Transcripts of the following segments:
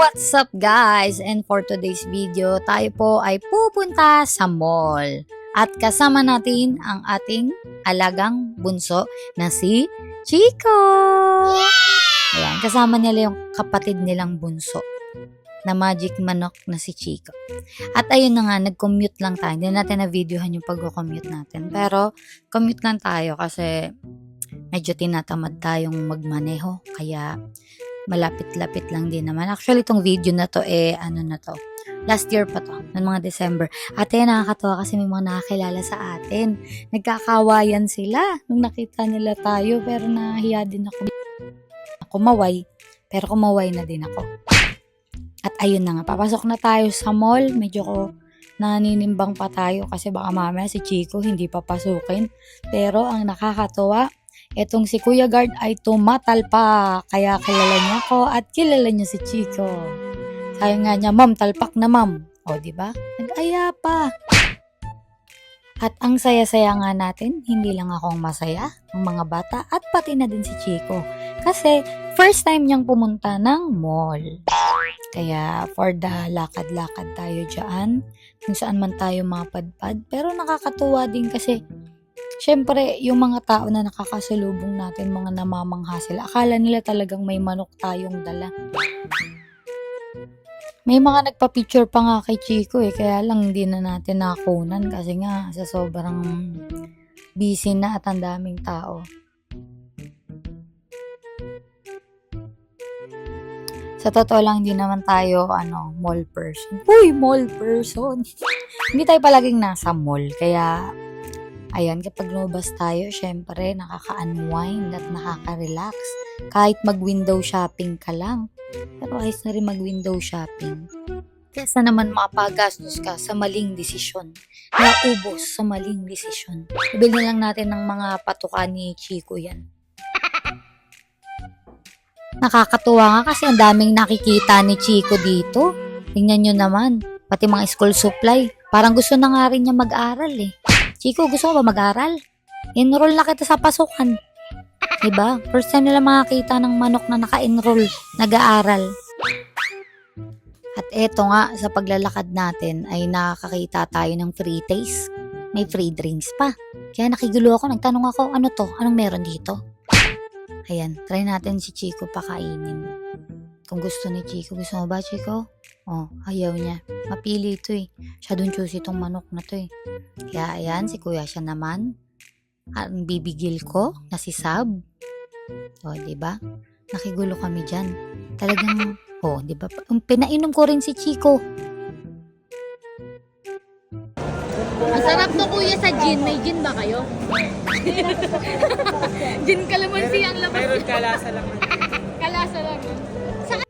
What's up guys? And for today's video, tayo po ay pupunta sa mall. At kasama natin ang ating alagang bunso na si Chico! Ayan, kasama nila yung kapatid nilang bunso na magic manok na si Chico. At ayun na nga, nag-commute lang tayo. Hindi natin na-videohan yung pag-commute natin. Pero, commute lang tayo kasi medyo tinatamad tayong magmaneho. Kaya, malapit-lapit lang din naman. Actually, itong video na to, eh, ano na to, last year pa to, ng mga December. Ate, nakakatawa kasi may mga nakakilala sa atin. Nagkakawayan sila nung nakita nila tayo, pero nahiya din ako. Kumaway, pero kumaway na din ako. At ayun na nga, papasok na tayo sa mall. Medyo ko naninimbang pa tayo kasi baka mamaya si Chico hindi papasukin. Pero ang nakakatawa, Etong si Kuya Guard ay tumatal pa, kaya kilala niya ako at kilala niya si Chico. Sabi nga niya, Ma'am, talpak na ma'am. O, di ba? Nag-aya pa. At ang saya-saya nga natin, hindi lang akong masaya, ang mga bata, at pati na din si Chico. Kasi, first time niyang pumunta ng mall. Kaya, for the lakad-lakad tayo dyan, kung saan man tayo mapadpad. Pero nakakatuwa din kasi, Siyempre, yung mga tao na nakakasalubong natin, mga namamangha sila, akala nila talagang may manok tayong dala. May mga nagpa-picture pa nga kay Chico eh, kaya lang hindi na natin nakunan kasi nga sa sobrang busy na at ang daming tao. Sa totoo lang, hindi naman tayo, ano, mall person. Uy, mall person! hindi tayo palaging nasa mall, kaya Ayan, kapag lumabas tayo, syempre, nakaka-unwind at nakaka-relax. Kahit mag-window shopping ka lang. Pero ayos na rin mag-window shopping. Kesa naman mapagastos ka sa maling desisyon. Naubos sa maling desisyon. Ibili lang natin ng mga patuka ni Chico yan. Nakakatuwa nga kasi ang daming nakikita ni Chico dito. Tingnan nyo naman, pati mga school supply. Parang gusto na nga rin niya mag-aral eh. Chico, gusto mo ba mag-aral? Enroll na kita sa pasukan. Diba? First time nila makakita ng manok na naka-enroll, nag-aaral. At eto nga, sa paglalakad natin ay nakakita tayo ng free taste. May free drinks pa. Kaya nakigulo ako, nagtanong ako, ano to? Anong meron dito? Ayan, try natin si Chico pakainin. Kung gusto ni Chico, gusto mo ba Chico? Oh, ayaw niya. Mapili ito eh. Siya dun choose itong manok na to eh. Kaya ayan, si kuya siya naman. Ang bibigil ko na si Sab. O, di ba? Nakigulo kami dyan. Talagang, oh, di ba? Pinainom ko rin si Chico. Ang sarap to kuya sa gin. May gin ba kayo? gin kalamansi ang laman. Mayroon kalasa lang. Kalasa lang yun.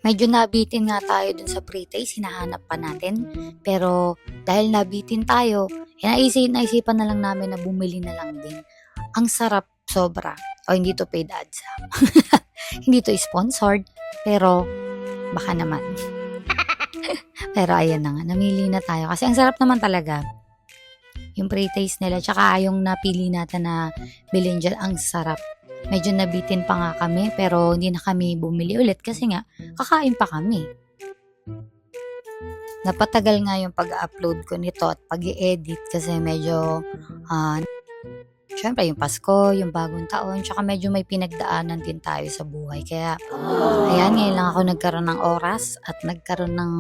Medyo nabitin nga tayo dun sa pre-taste, hinahanap pa natin. Pero dahil nabitin tayo, eh, naisip, naisipan na lang namin na bumili na lang din. Ang sarap, sobra. O hindi to paid ads ha. hindi to sponsored, pero baka naman. pero ayan na nga, namili na tayo. Kasi ang sarap naman talaga. Yung pre-taste nila, tsaka yung napili natin na bilhin dyan, ang sarap medyo nabitin pa nga kami pero hindi na kami bumili ulit kasi nga kakain pa kami. Napatagal nga yung pag-upload ko nito at pag edit kasi medyo uh, syempre yung Pasko, yung bagong taon, tsaka medyo may pinagdaanan din tayo sa buhay. Kaya, ayan, ngayon lang ako nagkaroon ng oras at nagkaroon ng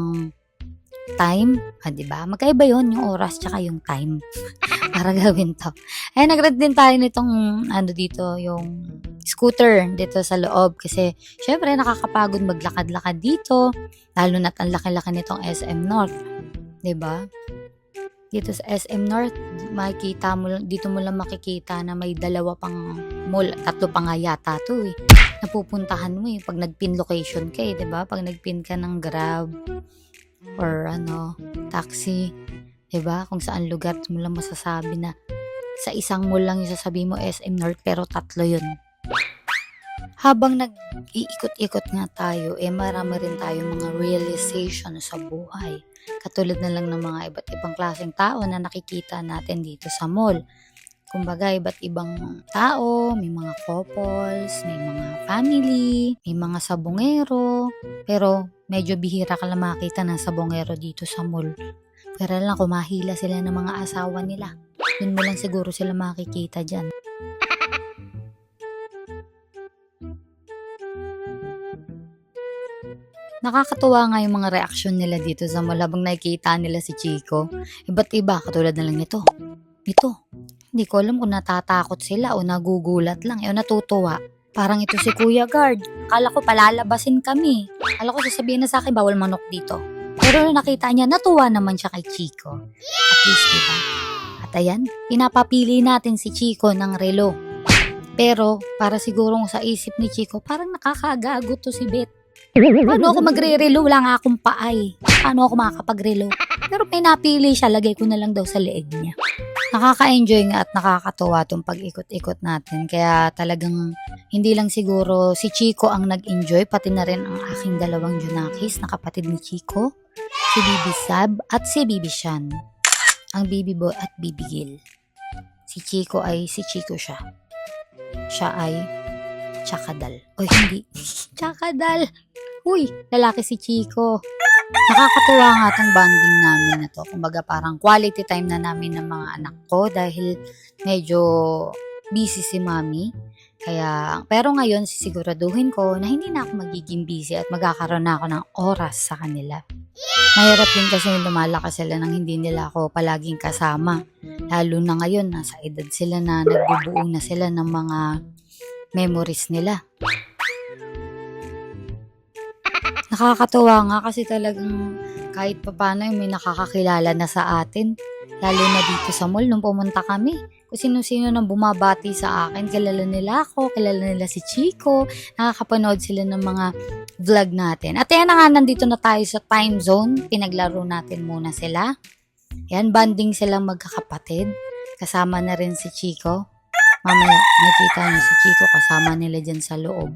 time. Ah, di ba? Magkaiba yon yung oras tsaka yung time para gawin to. Eh, nag-rent din tayo nitong, ano dito, yung scooter dito sa loob. Kasi, syempre, nakakapagod maglakad-lakad dito. Lalo na't ang laki-laki nitong SM North. 'Di ba? Dito sa SM North, makikita mo, dito mo lang makikita na may dalawa pang mall, tatlo pa nga yata to eh. Napupuntahan mo eh, pag nag-pin location ka eh, 'di ba? Pag nag-pin ka ng Grab, or ano, taxi, 'di ba? Kung saan lugar mo lang masasabi na sa isang mall lang yung sasabihin mo SM North pero tatlo 'yun. Habang nag-iikot-ikot nga tayo, eh marami rin tayo mga realization sa buhay. Katulad na lang ng mga iba't ibang klaseng tao na nakikita natin dito sa mall. Kumbaga, iba't ibang tao, may mga couples, may mga family, may mga sabongero. Pero medyo bihira ka lang makita ng sabongero dito sa mall. Pero lang kumahila sila ng mga asawa nila. Yun mo lang siguro sila makikita dyan. Nakakatuwa nga yung mga reaksyon nila dito sa mall habang nakikita nila si Chico. Iba't iba, katulad na lang nito. Ito. Hindi ko alam kung natatakot sila o nagugulat lang o natutuwa. Parang ito si Kuya Guard. Akala ko palalabasin kami. Akala ko sasabihin na sa akin bawal manok dito. Pero nakita niya, natuwa naman siya kay Chico. At least, diba? At ayan, pinapapili natin si Chico ng relo. Pero, para sigurong sa isip ni Chico, parang nakakagago to si Beth. Paano ako magre-relo? Wala nga akong paay. Paano ako makakapag-relo? Pero may napili siya, lagay ko na lang daw sa leeg niya. Nakaka-enjoy nga at nakakatuwa tong pag-ikot-ikot natin. Kaya talagang hindi lang siguro si Chico ang nag-enjoy, pati na rin ang aking dalawang Junakis na kapatid ni Chico, si Bibi Sab at si Bibi Shan. Ang Bibi Boy at Bibi Gil. Si Chico ay si Chico siya. Siya ay Chakadal. O hindi, Chakadal. Uy, lalaki si Chico. Nakakatuwa nga tong bonding namin na to. Kumbaga parang quality time na namin ng mga anak ko dahil medyo busy si mami. Kaya, pero ngayon sisiguraduhin ko na hindi na ako magiging busy at magkakaroon na ako ng oras sa kanila. Mahirap din kasi lumalakas sila nang hindi nila ako palaging kasama. Lalo na ngayon, nasa edad sila na nagbubuo na sila ng mga memories nila. Nakakatuwa nga kasi talagang kahit papano eh, may nakakakilala na sa atin. Lalo na dito sa mall nung pumunta kami. Kung sino-sino nang bumabati sa akin, kilala nila ako, kilala nila si Chico, nakakapanood sila ng mga vlog natin. At yan na nga, nandito na tayo sa time zone. Pinaglaro natin muna sila. Yan, banding silang magkakapatid. Kasama na rin si Chico. Mamaya, nakita niyo si Chico kasama nila dyan sa loob.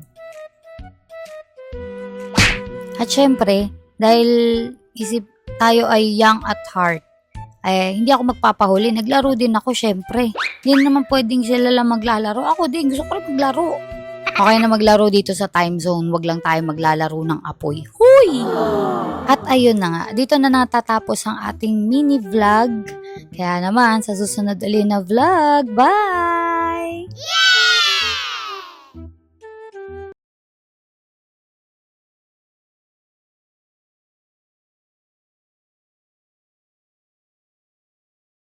At syempre, dahil isip tayo ay young at heart, eh, hindi ako magpapahuli. Naglaro din ako, syempre. Hindi naman pwedeng sila lang maglalaro. Ako din, gusto ko rin maglaro. Okay na maglaro dito sa time zone. Wag lang tayo maglalaro ng apoy. Huy! At ayun na nga, dito na natatapos ang ating mini vlog. Kaya naman, sa susunod ulit na vlog. Bye!